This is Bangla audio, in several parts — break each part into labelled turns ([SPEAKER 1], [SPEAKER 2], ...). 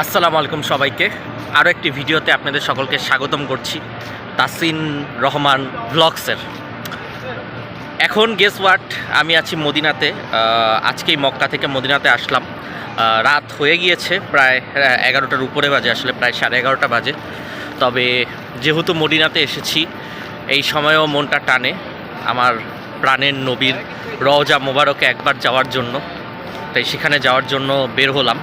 [SPEAKER 1] আসসালামু আলাইকুম সবাইকে। আরও একটি ভিডিওতে আপনাদের সকলকে স্বাগতম করছি তাসিন রহমান ব্লগসের এখন গেস ওয়াট আমি আছি মদিনাতে। আজকেই মক্কা থেকে মদিনাতে আসলাম। রাত হয়ে গিয়েছে প্রায় এগারোটার উপরে বাজে, আসলে প্রায় সাড়ে এগারোটা বাজে। তবে যেহেতু মদিনাতে এসেছি, এই সময়েও মনটা টানে আমার প্রাণের নবীর রওজা মোবারকে একবার যাওয়ার জন্য। তাই সেখানে যাওয়ার জন্য বের হলাম।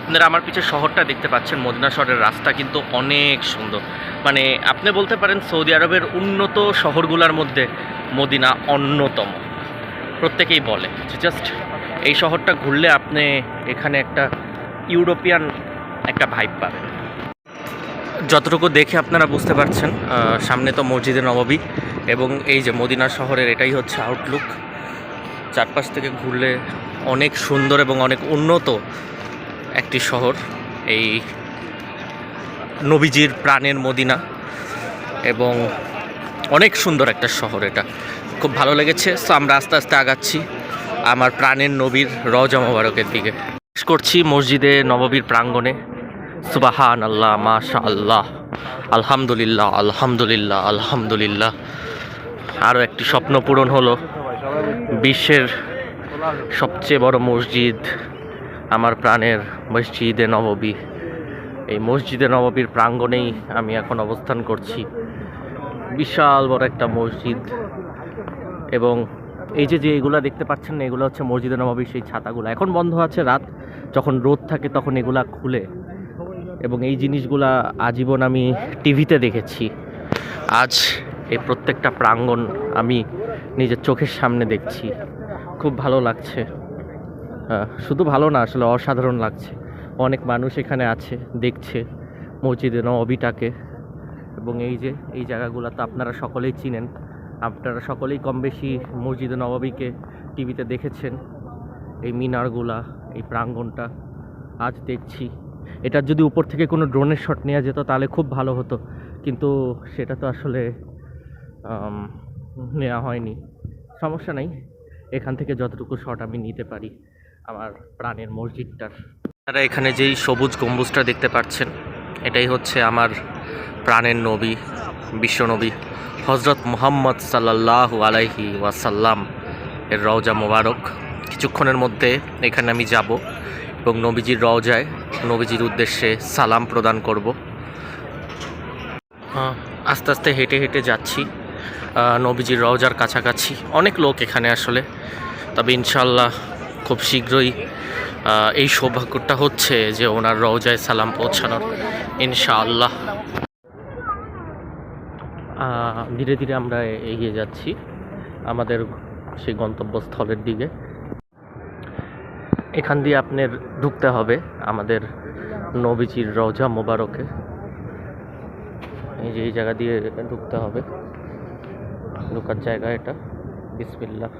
[SPEAKER 1] আপনারা আমার পিছে শহরটা দেখতে পাচ্ছেন, মদিনা শহরের রাস্তা কিন্তু অনেক সুন্দর। মানে আপনি বলতে পারেন সৌদি আরবের উন্নত শহরগুলোর মধ্যে মদিনা অন্যতম। প্রত্যেকেই বলে জাস্ট এই শহরটা ঘুরলে আপনি এখানে একটা ইউরোপিয়ান একটা ভাইব পাবেন। যতটুকু দেখে আপনারা বুঝতে পারছেন সামনে তো মসজিদে নবাবী এবং এই যে মদিনা শহরের এটাই হচ্ছে আউটলুক চারপাশ থেকে ঘুরলে অনেক সুন্দর এবং অনেক উন্নত একটি শহর, এই নবীজির প্রাণের মদিনা এবং অনেক সুন্দর একটা শহর এটা। খুব ভালো লেগেছে সো আমরা আস্তে আস্তে আগাচ্ছি আমার প্রাণের নবীর রজা মোবারকের দিকে। করছি মসজিদে নববীর প্রাঙ্গণে। সুবাহান আল্লাহ মাশা আল্লাহ আলহামদুলিল্লাহ আলহামদুলিল্লাহ আলহামদুলিল্লাহ। আরও একটি স্বপ্ন পূরণ হলো। বিশ্বের সবচেয়ে বড় মসজিদ আমার প্রাণের মসজিদে নববী। এই মসজিদে নববীর প্রাঙ্গণেই আমি এখন অবস্থান করছি। বিশাল বড় একটা মসজিদ। এবং এই যে যে এগুলা দেখতে পাচ্ছেন না এগুলো হচ্ছে মসজিদে নবাবির সেই ছাতাগুলো। এখন বন্ধ আছে রাত। যখন রোদ থাকে, তখন এগুলা খুলে। এবং এই জিনিসগুলা আজীবন আমি টিভিতে দেখেছি। আজ এই প্রত্যেকটা প্রাঙ্গণ আমি নিজের চোখের সামনে দেখছি। খুব ভালো লাগছে। শুধু ভালো না, আসলে অসাধারণ লাগছে। অনেক মানুষ এখানে আছে, দেখছে মসজিদে নবীটাকে। এবং এই যে, এই জায়গাগুলো তো আপনারা সকলেই চিনেন। আপনারা সকলেই কম বেশি মসজিদে নবাবীকে টিভিতে দেখেছেন। এই মিনারগুলা, এই প্রাঙ্গণটা আজ দেখছি। এটার যদি উপর থেকে কোনো ড্রোনের শট নেওয়া যেত, তাহলে খুব ভালো হতো। কিন্তু সেটা তো আসলে নেওয়া হয়নি। সমস্যা নাই। এখান থেকে যতটুকু শট আমি নিতে পারি। আমার প্রাণের মসজিদটার। আপনারা এখানে যেই সবুজ গম্বুজটা দেখতে পাচ্ছেন, এটাই হচ্ছে আমার প্রাণের নবী বিশ্বনবী হজরত মোহাম্মদ সাল্লাহ আলাইহি ওয়াসাল্লাম এর রওজা মোবারক। কিছুক্ষণের মধ্যে এখানে আমি যাব এবং নবীজির রওজায় নবীজির উদ্দেশ্যে সালাম প্রদান করব। আস্তে আস্তে হেঁটে হেঁটে যাচ্ছি। নবীজির রওজার কাছাকাছি। অনেক লোক এখানে আসলে। তবে ইনশাল্লাহ খুব শীঘ্রই এই সৌভাগ্যটা হচ্ছে যে ওনার রওজায় সালাম পৌঁছানোর, ইনশাআল্লাহ। ধীরে ধীরে আমরা এগিয়ে যাচ্ছি আমাদের সেই গন্তব্যস্থলের দিকে। এখান দিয়ে আপনার ঢুকতে হবে আমাদের নবীজির রওজা মোবারকে। এই যে এই জায়গা দিয়ে ঢুকতে হবে। ঢোকার জায়গা এটা। বিসমিল্লাহ।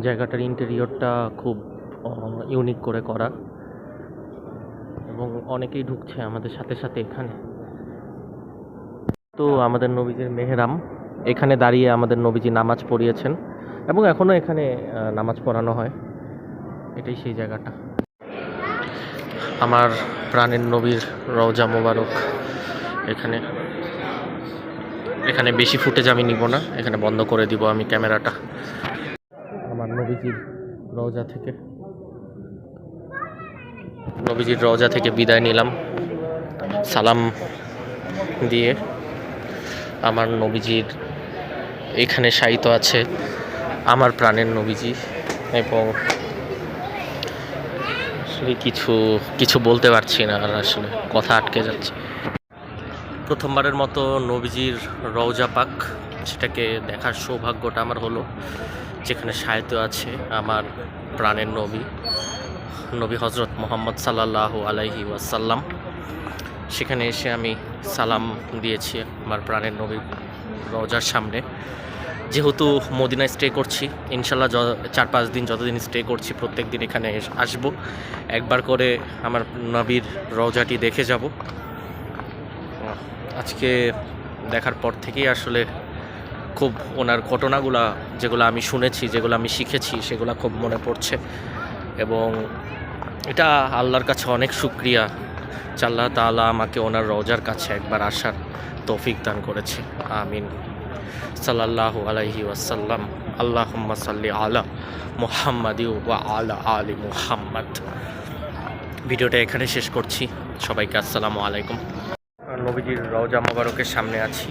[SPEAKER 1] জায়গাটার ইন্টেরিয়রটা খুব ইউনিক করে করা। এবং অনেকেই ঢুকছে আমাদের সাথে সাথে এখানে। তো আমাদের নবীজির মেহরাম, এখানে দাঁড়িয়ে আমাদের নবীজি নামাজ পড়িয়েছেন। এবং এখনও এখানে নামাজ পড়ানো হয়। এটাই সেই জায়গাটা। আমার প্রাণের নবীর রওজা মোবারক। এখানে এখানে বেশি ফুটেজ আমি নিব না, এখানে বন্ধ করে দিব আমি ক্যামেরাটা। আমার নবীজির রওজা থেকে, নবীজির রওজা থেকে বিদায় নিলাম। সালাম দিয়ে আমার নবীজির এখানে শায়িত আছে আমার প্রাণের নবীজি এবং আসলে কিছু কিছু বলতে পারছি না আর আসলে কথা আটকে যাচ্ছে। প্রথমবারের মতো নবীজির রওজা পাক, সেটাকে দেখার সৌভাগ্যটা আমার হলো, যেখানে সাহিত্য আছে আমার প্রাণের নবী নবী হজরত মোহাম্মদ সাল্লাহ আলাইহি ওয়াসাল্লাম। সেখানে এসে আমি সালাম দিয়েছি আমার প্রাণের নবী রওজার সামনে। যেহেতু মদিনায় স্টে করছি, ইনশাল্লাহ চার পাঁচ দিন যতদিন স্টে করছি, প্রত্যেক দিন এখানে আসব। একবার করে আমার নবীর রওজাটি দেখে যাব। আজকে দেখার পর থেকেই আসলে খুব ওনার ঘটনাগুলা, যেগুলো আমি শুনেছি, যেগুলো আমি শিখেছি, সেগুলো খুব মনে পড়ছে। এবং এটা আল্লাহর কাছে অনেক শুক্রিয়া। যে আল্লাহ তাআলা আমাকে ওনার রওজার কাছে একবার আসার তৌফিক দান করেছে। আমিন। সাল্লাল্লাহু আলহি ওয়াসাল্লাম আল্লাহ সাল্লি আলা মুহাম্মদ ওয়া আলা আলী মুহাম্মদ। ভিডিওটা এখানে শেষ করছি। সবাইকে আসসালামু আলাইকুম। নবীজির রওজা মোবারকের সামনে আছি।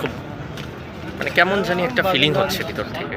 [SPEAKER 1] খুব মানে কেমন জানি একটা ফিলিং হচ্ছে ভিতর থেকে।